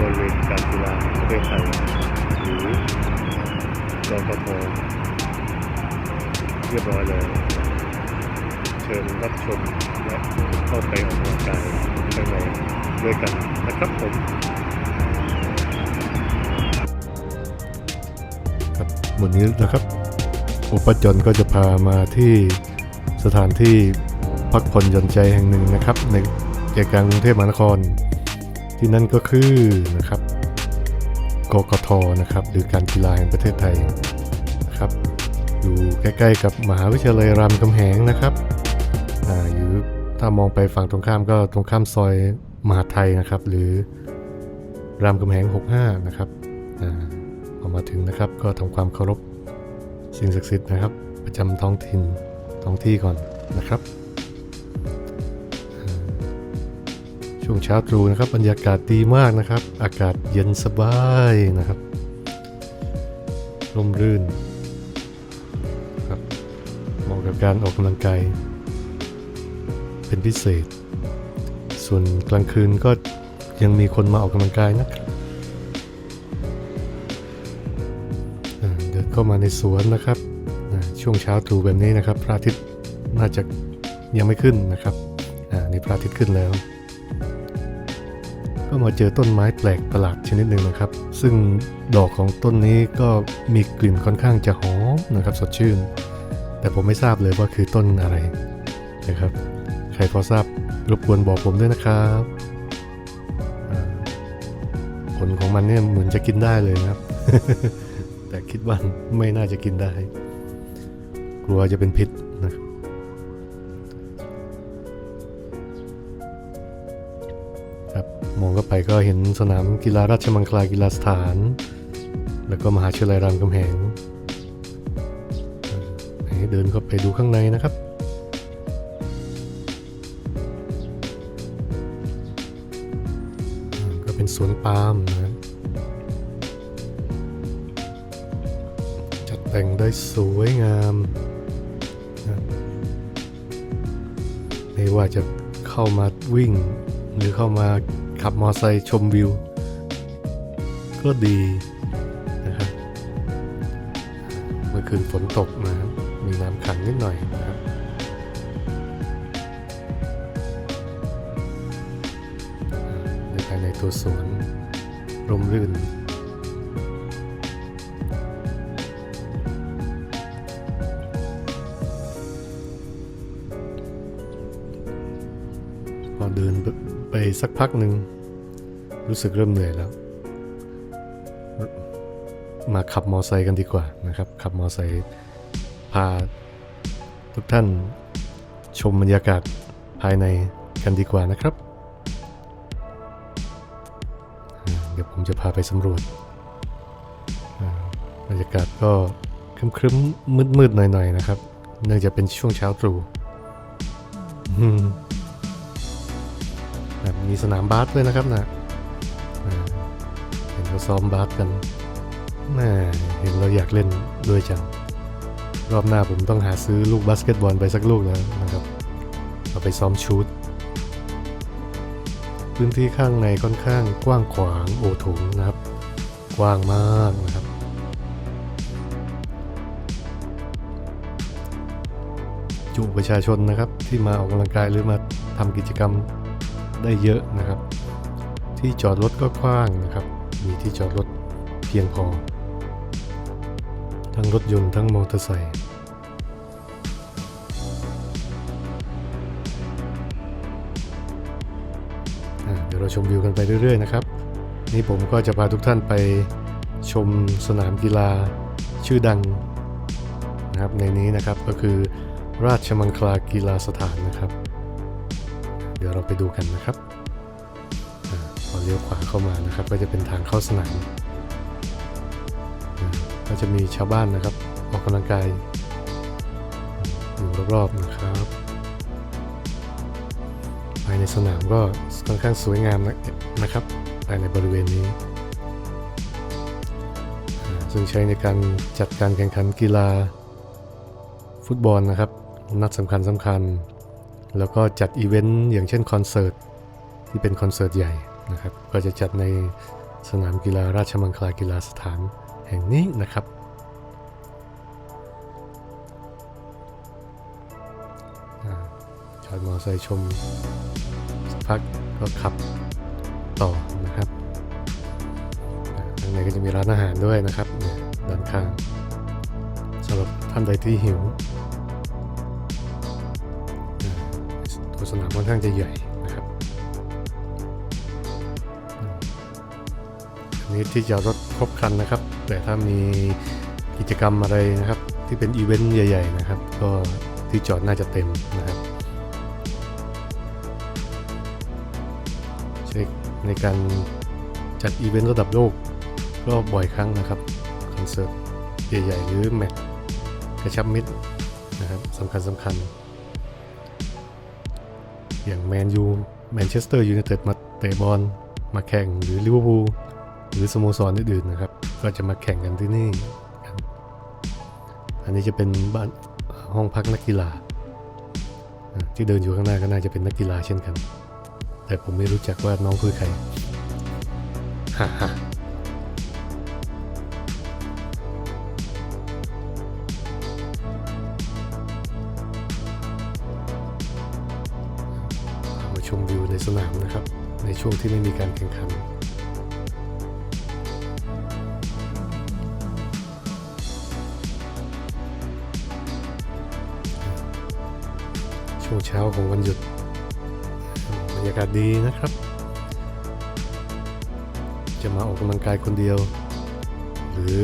บริเวณการกีฬาประเทศไทยหรือกกทเรียบร้อยแล้วเชิญรับชมและเข้าไปออกกำลังกายข้างในด้วยกันนะครับผมครับวันนี้นะครับ อุปจนก็จะพามาที่สถานที่พักผ่อนหย่อนใจแห่งหนึ่งนะครับ ในใจกลางกรุงเทพมหานคร ที่นั่นก็คือนะครับกกทนะครับ หรือการกีฬาแห่งประเทศไทยนะครับอยู่ใกล้ๆกับมหาวิทยาลัยรามคำแหงนะครับอ่าอยู่ถ้ามองไปฝั่งตรงข้ามก็ตรงข้ามซอยมหาไทยนะครับ หรือรามคำแหง 65 นะครับอ่าพอมาถึงนะครับก็ทำความเคารพสิ่งศักดิ์สิทธิ์นะครับ ประจำท้องถิ่นท้องที่ก่อนนะครับ ช่วงเช้าตรู่นะครับบรรยากาศดีมากนะครับ อากาศเย็นสบายนะครับร่มรื่นครับเหมาะกับการออกกำลังกายเป็นพิเศษ ส่วนกลางคืนก็ยังมีคนมาออกกำลังกายนะครับเดินเข้ามาในสวนนะครับช่วงเช้าตรู่แบบนี้นะครับพระอาทิตย์น่าจะยังไม่ขึ้นนะครับ อ่า นี่พระอาทิตย์ขึ้นแล้ว ก็มาเจอต้นไม้แปลกประหลาดชนิดหนึ่งนะครับ ซึ่งดอกของต้นนี้ก็มีกลิ่นค่อนข้างจะหอมนะครับสดชื่น แต่ผมไม่ทราบเลยว่าคือต้นอะไรนะครับ ใครพอทราบรบกวนบอกผมด้วยนะครับผลของมันเนี่ยเหมือนจะกินได้เลยนะครับ แต่คิดว่าไม่น่าจะกินได้ กลัวจะเป็นพิษ ครับมองเข้าไปก็เห็นสนามกีฬาราชมังคลากีฬาสถาน แล้วก็มหาวิทยาลัยรามคำแหงให้เดินเข้าไปดูข้างในนะครับก็เป็นสวนปาล์มนะครับจัดแต่งได้สวยงามไม่ว่าจะเข้ามาวิ่ง หรือเข้ามาขับมอไซค์ชมวิว ก็ดีนะครับเมื่อคืนฝนตกนะครับ มีน้ำขังนิดหน่อยนะครับในภายในตัวสวนร่มรื่นพอเดิน ไปสักพักหนึ่งรู้สึกเริ่มเหนื่อยแล้ว มาขับมอไซค์กันดีกว่านะครับ ขับมอไซค์พาทุกท่านชมบรรยากาศภายในกันดีกว่านะครับ เดี๋ยวผมจะพาไปสำรวจ บรรยากาศก็ครึ้มๆมืดๆหน่อยๆนะครับ เนื่องจากเป็นช่วงเช้าตรู่ มีสนามบาสด้วยนะครับนะอ่าเห็นเขาซ้อมบาสกันแม่เห็นเราอยากเล่นด้วยจัง รอบหน้าผมต้องหาซื้อลูกบาสเกตบอลไปสักลูกแล้วนะครับ เอาไปซ้อมชูตพื้นที่ข้างในค่อนข้างกว้างขวางโอโถงนะครับ กว้างมากนะครับจุประชาชนนะครับที่มาออกกำลังกายหรือมาทำกิจกรรม ได้เยอะนะครับ ที่จอดรถก็กว้างนะครับ มีที่จอดรถเพียงพอ ทั้งรถยนต์ทั้งมอเตอร์ไซค์เดี๋ยวเราชมวิวกันไปเรื่อยๆนะครับ นี่ผมก็จะพาทุกท่านไปชมสนามกีฬาชื่อดังนะครับในนี้นะครับก็คือราชมังคลากีฬาสถานนะครับ เดี๋ยวเราไปดูกันนะครับพอเลี้ยวขวาเข้ามานะครับ ก็จะเป็นทางเข้าสนามก็จะมีชาวบ้านนะครับ ออกกำลังกายอยู่รอบๆนะครับภายในสนามก็ค่อนข้างสวยงามนะครับภายในบริเวณนี้อ่าซึ่งใช้ในการจัดการแข่งขันกีฬาฟุตบอลนะครับ นัดสำคัญสำคัญ แล้วก็จัดอีเวนต์อย่างเช่นคอนเสิร์ตที่เป็นคอนเสิร์ตใหญ่นะครับ ก็จะจัดในสนามกีฬาราชมังคลากีฬาสถานแห่งนี้นะครับ จอดมอเตอร์ไซค์ชมสักพักก็ขับต่อนะครับอ่าข้างในก็จะมีร้านอาหารด้วยนะครับเนี่ยด้านข้างสำหรับท่านใดที่หิว สนามค่อนข้างจะใหญ่นะครับอันนี้ที่จอดรถครบคันนะครับ แต่ถ้ามีกิจกรรมอะไรนะครับ ที่เป็นอีเวนต์ใหญ่ๆนะครับ ก็ที่จอดน่าจะเต็มนะครับใช้ในการจัดอีเวนต์ระดับโลกก็บ่อยครั้งนะครับคอนเสิร์ตใหญ่ๆหรือแมตช์กระชับมิตรนะครับสำคัญสำคัญ อย่างแมนยูแมนเชสเตอร์ยูไนเต็ดมาเตะบอลมาแข่งหรือลิเวอร์พูลหรือสโมสรอื่นๆนะครับ ก็จะมาแข่งกันที่นี่ อันนี้จะเป็นบ้านห้องพักนักกีฬา ที่เดินอยู่ข้างหน้าก็น่าจะเป็นนักกีฬาเช่นกัน แต่ผมไม่รู้จักว่าน้องคือใครฮ่าฮ่า สนามนะครับ ในช่วงที่ไม่มีการแข่งขัน ช่วงเช้าของวันหยุดบรรยากาศดีนะครับ จะมาออกกำลังกายคนเดียว หรือ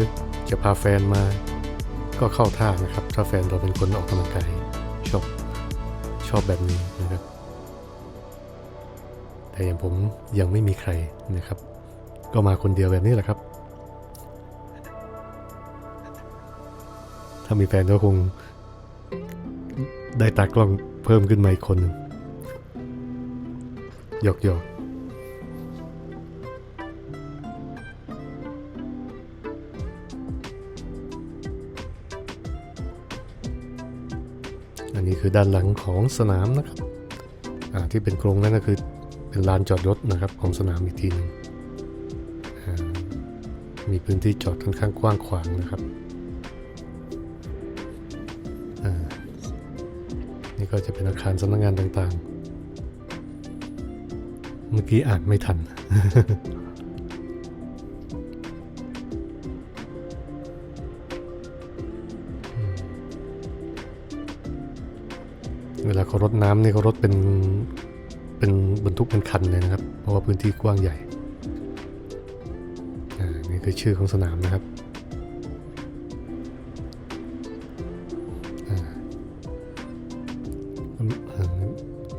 จะพาแฟนมาก็เข้าท่านะครับ ถ้าแฟนเราเป็นคนออกกำลังกายชอบชอบแบบนี้นะครับ แต่อย่างผมยังไม่มีใครนะครับ ก็มาคนเดียวแบบนี้แหละครับ ถ้ามีแฟนก็คงได้ตากล้องเพิ่มขึ้นมาอีกคนหนึ่งหยอกหยอกอันนี้คือด้านหลังของสนามนะครับอ่าที่เป็นโครงนั่นก็คือ เป็นลานจอดรถนะครับของสนามอีกทีหนึงอ่ามีพื้นที่จอดค่อนข้างกว้างขวางนะครับอ่านี่ก็จะเป็นอาคารสำนักงานต่างๆ เมื่อกี้อ่านไม่ทัน เวลาเขารดน้ำนี่เขารดเป็น บรรทุกเป็นคันเลยนะครับ เพราะว่าพื้นที่กว้างใหญ่อ่านี่คือชื่อของสนามนะครับอ่า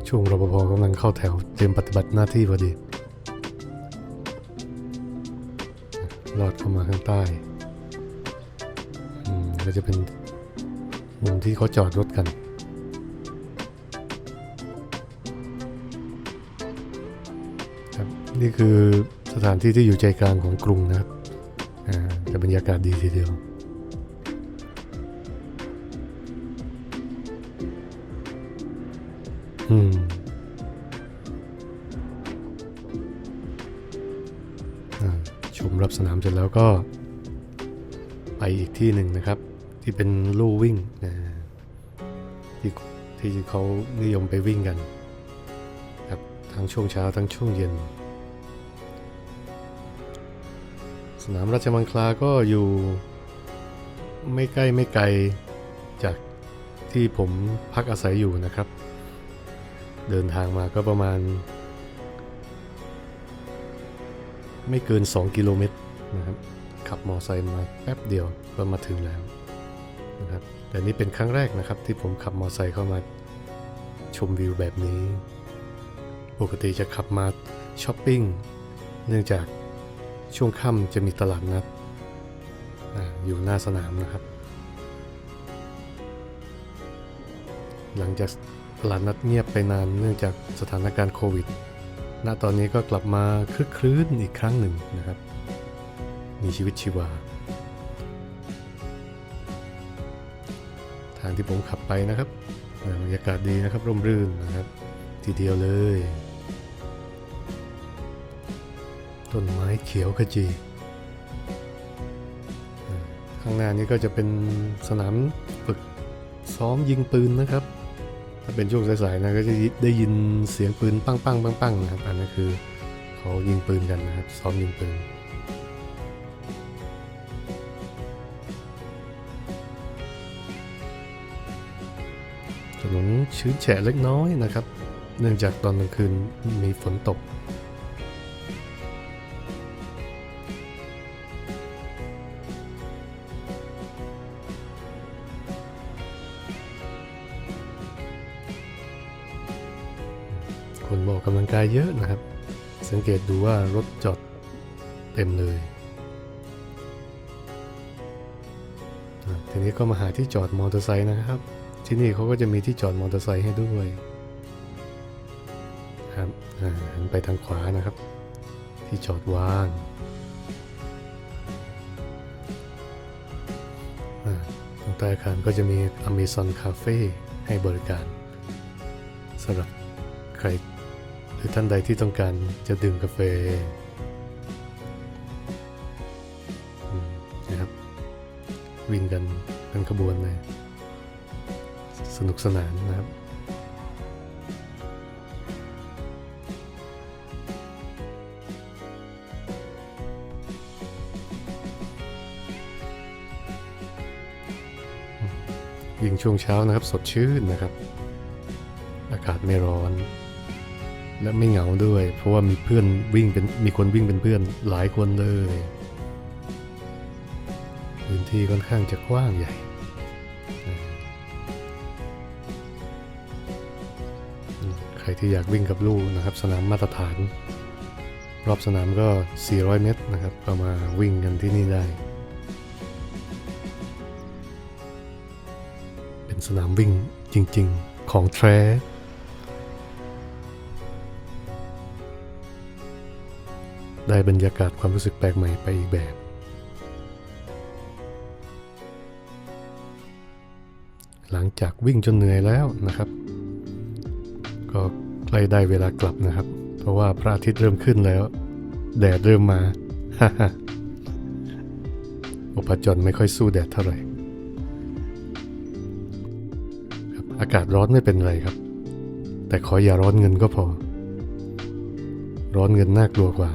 ช่วงรปภกำลังเข้าแถวเตรียมปฏิบัติหน้าที่พอดีลอดเข้ามาข้างใต้อืมก็จะเป็นมุมที่เขาจอดรถกัน นี่คือสถานที่ที่อยู่ใจกลางของกรุงนะครับอ่าแต่บรรยากาศดีทีเดียว อืมอ่าชมรับสนามเสร็จแล้วก็ ไปอีกที่หนึ่งนะครับ ที่เป็นลู่วิ่งนะที่ที่เขานิยมไปวิ่งกัน ครับทั้งช่วงเช้าทั้งช่วงเย็น นามราชมังคลาก็อยู่ไม่ใกล้ไม่ไกลจากที่ผมพักอาศัยอยู่นะครับ เดินทางมาก็ประมาณ ไม่เกิน 2 กิโลเมตรนะครับ ขับมอไซค์มาแป๊บเดียวก็มาถึงแล้วนะครับแต่นี่เป็นครั้งแรกนะครับที่ผมขับมอไซค์เข้ามาชมวิวแบบนี้ ปกติจะขับมาช้อปปิ้งเนื่องจาก ช่วงค่ำจะมีตลาดนัดอยู่หน้าสนามนะครับ หลังจากตลาดนัดเงียบไปนานเนื่องจากสถานการณ์โควิด ณ ตอนนี้ก็กลับมาคึกคลื้นอีกครั้งหนึ่งนะครับ มีชีวิตชีวา ทางที่ผมขับไปนะครับบรรยากาศดีนะครับ ร่มรื่นนะครับ ทีเดียวเลย ต้นไม้เขียวขจี ข้างหน้านี้ก็จะเป็นสนามฝึกซ้อมยิงปืนนะครับ ถ้าเป็นช่วงสายๆนะก็จะได้ยินเสียงปืนปังปังปังปังๆนะครับ อันนั้นคือเขายิงปืนกันนะครับ ซ้อมยิงปืนถนนชื้นแฉะเล็กน้อยนะครับ เนื่องจากตอนกลางคืนมีฝนตก ออกกำลังกายเยอะนะครับ สังเกตดูว่ารถจอดเต็มเลย ทีนี้ก็มาหาที่จอดมอเตอร์ไซค์นะครับ ที่นี่เขาก็จะมีที่จอดมอเตอร์ไซค์ให้ด้วยครับหันไปทางขวานะครับ ที่จอดว่างอ่าตรงใต้อาคารก็จะมี Amazon Cafe ให้บริการสำหรับใคร หรือท่านใดที่ต้องการจะดื่มกาแฟนะครับ วิ่งกันเป็นขบวนเลย สนุกสนานนะครับ ยิ่งช่วงเช้านะครับ สดชื่นนะครับ อากาศไม่ร้อน และไม่เหงาด้วย เพราะว่ามีเพื่อนวิ่งเป็นมีคนวิ่งเป็นเพื่อนหลายคนเลยพื้นที่ค่อนข้างจะกว้างใหญ่ใครที่อยากวิ่งกับลูกนะครับ สนามมาตรฐาน รอบสนามก็ 400 เมตรนะครับก็มาวิ่งกันที่นี่ได้ เป็นสนามวิ่งจริง ๆ ของแท้ ได้บรรยากาศความรู้สึกแปลกใหม่ไปอีกแบบ หลังจากวิ่งจนเหนื่อยแล้วนะครับ ก็ใกล้ได้เวลากลับนะครับ เพราะว่าพระอาทิตย์เริ่มขึ้นแล้ว แดดเริ่มมาโอปจนไม่ค่อยสู้แดดเท่าไหร่อากาศร้อนไม่เป็นไรครับ แต่ขออย่าร้อนเงินก็พอ ร้อนเงินน่ากลัวกว่า